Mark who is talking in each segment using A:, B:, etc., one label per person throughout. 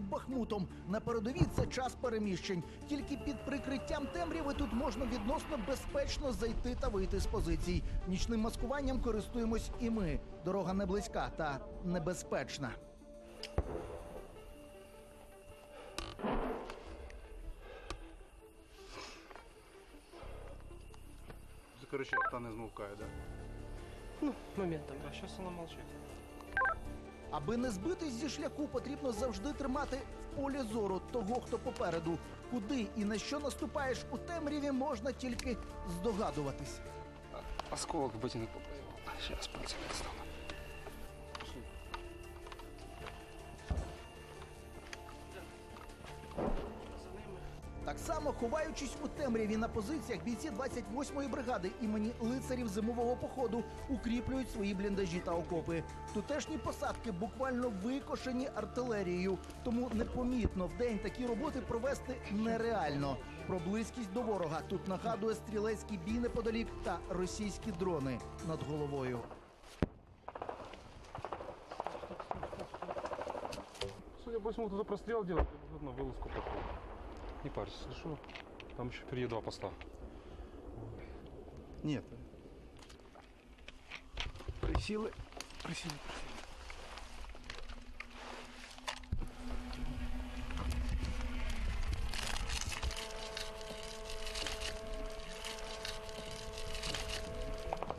A: Бахмутом. На передовій це час переміщень. Тільки під прикриттям темряви тут можна відносно безпечно зайти та вийти з позицій. Нічним маскуванням користуємось і ми. Дорога не близька та небезпечна.
B: Це, коротше, та не змовкає, да?
C: Ну, моментом, а сейчас она молчит.
A: Аби не збитись зі шляху, потрібно завжди тримати в полі зору того, хто попереду. Куди і на що наступаєш у темряві, можна тільки здогадуватись.
C: Осколок в не попал. Зараз пальцем достану.
A: Так само, ховаючись у темряві на позиціях, бійці 28-ї бригади імені лицарів зимового походу укріплюють свої бліндажі та окопи. Тутешні посадки буквально викошені артилерією, тому непомітно в день такі роботи провести нереально. Про близькість до ворога тут нагадує стрілецький бій неподалік та російські дрони над головою.
D: Судя по всему, кто-то прострел делает, на вылазку. Не парься, слышу. Там еще впереди два поста.
B: Нет. Присилы. Присіли.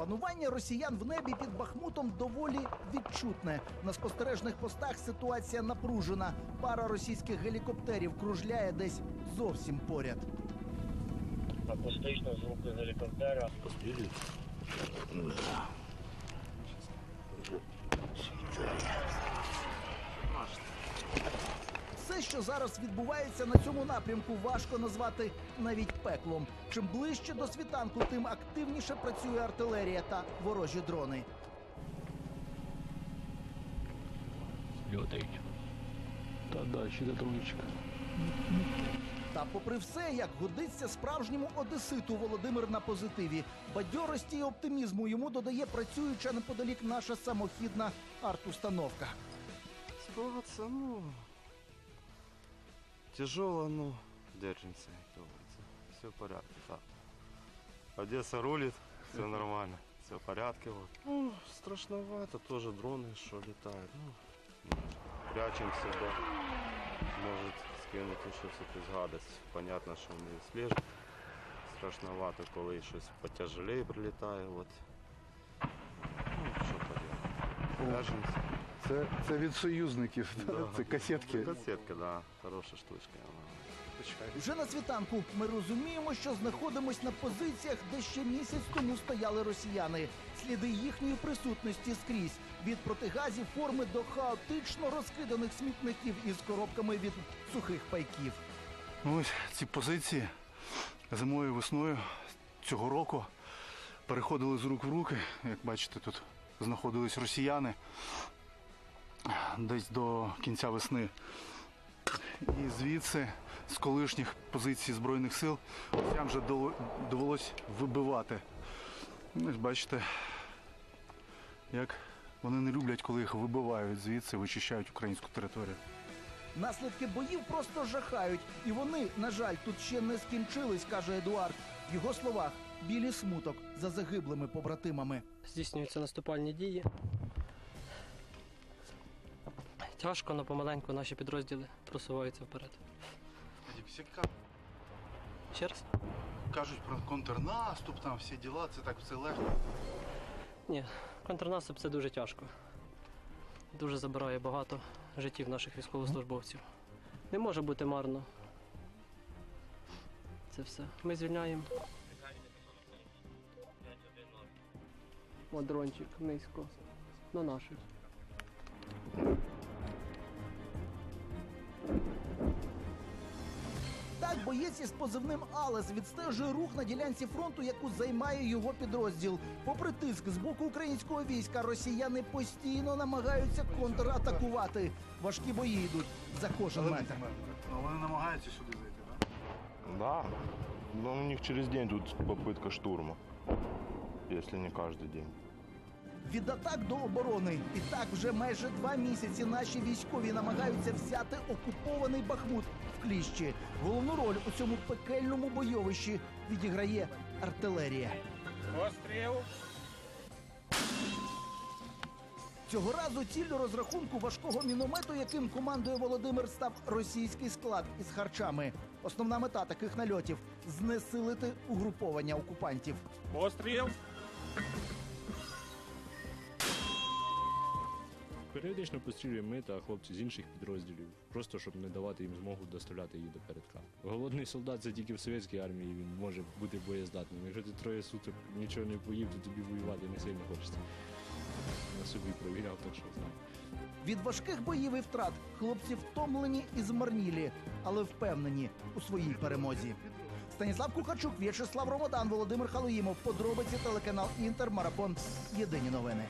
A: Панування росіян в небі під Бахмутом доволі відчутне. На спостережних постах ситуація напружена. Пара російських гелікоптерів кружляє десь зовсім поряд.
E: Акустично звуки з гелікоптера.
A: Все, що зараз відбувається на цьому напрямку, важко назвати навіть пеклом. Чим ближче до світанку, тим активніше працює артилерія та ворожі дрони.
F: Льотають. Та далі до троєчка.
A: Та, попри все, як годиться справжньому одеситу Володимир на позитиві, бадьорості й оптимізму йому додає працююча неподалік наша самохідна арт-установка.
G: Ситуация, ну, тяжело, но держимся, как говорится. Все в порядке, так. Одесса рулит, все нормально, все в порядке. Вот. Ну, страшновато, тоже дроны, что летают. Ну, прячемся, да. Может скинуть щось якусь гадость. Понятно, що ми слежимо. Страшновато, коли щось потяжелее прилітає. От. Ну, що поделать. Прячемся.
B: Це, це від союзників. да?
G: Да.
B: Це касетки.
G: Кассетка, да, хорошая штучка.
A: Вже на світанку ми розуміємо, що знаходимось на позиціях, де ще місяць тому стояли росіяни. Сліди їхньої присутності скрізь від протигазів форми до хаотично розкиданих смітників із коробками від сухих пайків.
B: Ну, ось ці позиції зимою і весною цього року переходили з рук в руки. Як бачите, тут знаходились росіяни десь до кінця весни. І звідси, з колишніх позицій Збройних сил, росіян вже довелось вибивати. Ну, Ось бачите, як вони не люблять, коли їх вибивають звідси, вичищають українську територію.
A: Наслідки боїв просто жахають, і вони, на жаль, тут ще не скінчились, каже Едуард. В його словах білі смуток за загиблими побратимами.
C: Здійснюються наступальні дії. Тяжко, але помаленьку наші підрозділи просуваються вперед.
B: Всі
C: Ще раз?
B: кажуть про контрнаступ, там всі діла, це так все легко.
C: Ні, контрнаступ це дуже тяжко. Дуже забирає багато життів наших військовослужбовців. Не може бути марно. Це все. Ми звільняємо. О, дрончик низько. На наших.
A: Боєць із позивним Алес відстежує рух на ділянці фронту, яку займає його підрозділ. Попри тиск з боку українського війська, росіяни постійно намагаються контратакувати. Важкі бої йдуть за кожен метр.
B: Ну, вони намагаються сюди зайти, так?
H: Да, но у них через день тут попытка штурма, если не каждый день.
A: Від атак до оборони. І так вже майже два місяці наші військові намагаються взяти окупований Бахмут в кліщі. Головну роль у цьому пекельному бойовищі відіграє артилерія. Цього разу ціллю розрахунку важкого міномету, яким командує Володимир, став російський склад із харчами. Основна мета таких нальотів знесилити угруповання окупантів.
F: Періодично пострілюємо ми та хлопці з інших підрозділів, просто щоб не давати їм змогу доставляти її до передка. Голодний солдат це тільки в совєтській армії він може бути боєздатним. Якщо ти троє суток нічого не поїв, то тобі воювати не сильно хочеться. На собі провіряв, так що знаю.
A: Від важких боїв і втрат хлопці втомлені і змарнілі, але впевнені у своїй перемозі. Станіслав Кухарчук, В'ячеслав Ромодан, Володимир Халуїмов. Подробиці телеканал Інтер. Марафон. Єдині новини.